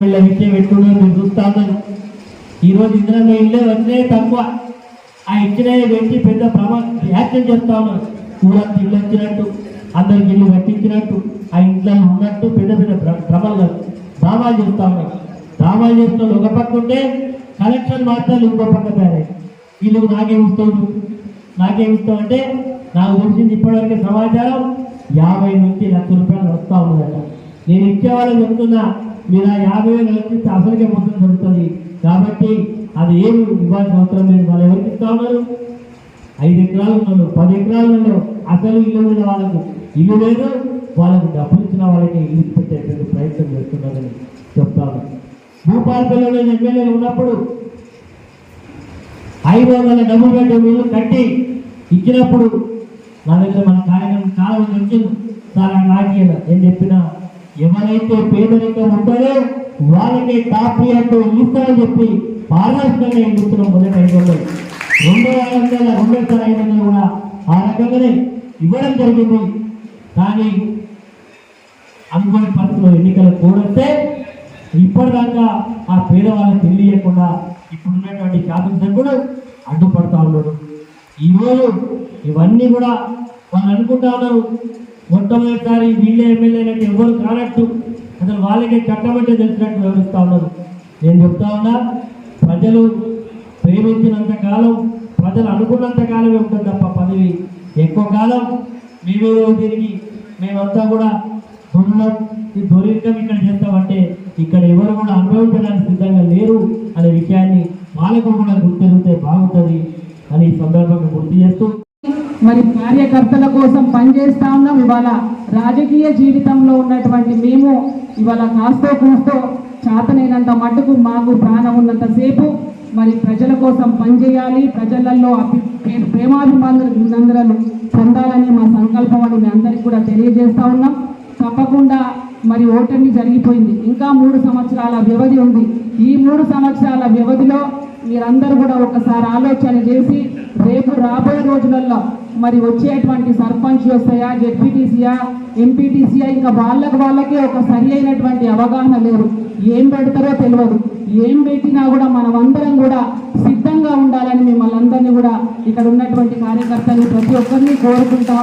వీళ్ళ విషయం పెట్టుకుని నేను చూస్తా ఉన్నారు ఈరోజు ఇందిరమ్మ ఇల్లే వచ్చినే తక్కువ. ఆ ఇచ్చిన పెట్టి పెద్ద ప్రమా యాక్షన్ చేస్తా ఉన్నారు. ఊరంతా ఇల్లు వచ్చినట్టు అందరికి ఇల్లు కట్టించినట్టు ఆ ఇంట్లో ఉన్నట్టు పెద్ద పెద్ద భ్రమలు డ్రామాలు చేస్తా ఉన్నారు. డ్రామాలు చేసిన ఒక పక్క ఉంటే కలెక్షన్ మాత్రం ఇంకో పక్క తయారై వీళ్ళు నాకేం ఇస్తావు అంటే నాకు తెలిసింది ఇప్పటివరకు సమాచారం యాభై నుంచి లక్ష రూపాయలు వస్తూ ఉన్నారు నేను ఇచ్చేవాళ్ళు చెప్తున్నా మీరు ఆ యాభై వేలు కల్పిస్తే అసలుకే మొత్తం దొరుకుతుంది. కాబట్టి అది ఏమి ఇవ్వాల్సిన అవసరం లేదు. వాళ్ళు ఎవరికి ఇస్తా ఉన్నారు? ఐదు ఎకరాలు ఉన్నారు. పది ఎకరాలు ఉన్నారు. అసలు ఇల్లు ఉన్న వాళ్ళకు ఇల్లు లేదు. వాళ్ళకు డబ్బులు ఇచ్చిన వాళ్ళకి ఇల్లు పెట్టేటువంటి ప్రయత్నం చేస్తున్నారని చెప్తాను. భూపాలపల్లిలో ఎమ్మెల్యే ఉన్నప్పుడు ఐదు వందల డబ్బులు రెండు ఇల్లు కట్టి ఇచ్చినప్పుడు నా దగ్గర మన కార్యక్రమం చాలా మంది వచ్చింది చాలా నాకేద ఏం చెప్పినా ఎవరైతే పేదరికం ఉంటారో వాళ్ళకి టాప్ అంటూ ఇస్తారని చెప్పి పారదర్శకంగా ఏం ఇస్తున్నాం మొదటి ఐదు వందలు? రెండో ఐదు వందల ఐదు వందలు కూడా ఆ రకంగానే ఇవ్వడం జరిగింది. కానీ అనుకోని పరిస్థితుల్లో ఎన్నికలు కూడొస్తే ఇప్పటిదాకా ఆ పేదవాళ్ళకి తెలియకుండా ఇప్పుడు ఉన్నటువంటి శాసనసభ్యుడు అడ్డుపడతా ఉన్నాడు ఈరోజు ఇవన్నీ కూడా వాళ్ళు అనుకుంటా ఉన్నారు. మొట్టమొదటిసారి వీళ్ళే ఎమ్మెల్యేలకు ఎవరు కానట్టు అసలు వాళ్ళకే చట్టం అంటే తెలిసినట్టు వివరిస్తూ ఉన్నారు. నేను చెప్తా ఉన్నా ప్రజలు ప్రేమించినంత కాలం ప్రజలు అనుకున్నంత కాలమే ఉంటుంది తప్ప పదవి. ఎక్కువ కాలం మేమేదో తిరిగి మేమంతా కూడా దొరలం ఈ దొరికం ఇక్కడ చేస్తామంటే ఇక్కడ ఎవరు కూడా అనుభవించడానికి సిద్ధంగా లేరు అనే విషయాన్ని వాళ్ళకు కూడా గుర్తిరిగితే బాగుంటుంది అని ఈ సందర్భంగా గుర్తు చేస్తూ మరి కార్యకర్తల కోసం పనిచేస్తా ఉన్నాం. ఇవాళ రాజకీయ జీవితంలో ఉన్నటువంటి మేము ఇవాళ కాస్తో కూస్తో చేతనైనంత మట్టుకు మాకు ప్రాణం ఉన్నంతసేపు మరి ప్రజల కోసం పనిచేయాలి. ప్రజలలో అభి ప్రే- ప్రేమాభిమానులు పొందాలని మా సంకల్పం అని మీ అందరికీ కూడా తెలియజేస్తా ఉన్నాం. తప్పకుండా మరి ఓటమి జరిగిపోయింది. ఇంకా మూడు సంవత్సరాల వ్యవధి ఉంది. ఈ మూడు సంవత్సరాల వ్యవధిలో మీరందరూ కూడా ఒకసారి ఆలోచన చేసి రేపు రాబోయే రోజులలో మరి వచ్చేటువంటి సర్పంచ్ వస్తాయా జెడ్పీటీసీయా ఎంపీటీసీయా ఇంకా వాళ్ళకి వాళ్ళకే ఒక సరి అయినటువంటి అవగాహన లేదు ఏం పెడతారో తెలియదు. ఏం పెట్టినా కూడా మనం అందరం కూడా సిద్ధంగా ఉండాలని మిమ్మల్ని అందరినీ కూడా ఇక్కడ ఉన్నటువంటి కార్యకర్తలు ప్రతి ఒక్కరిని కోరుకుంటాం.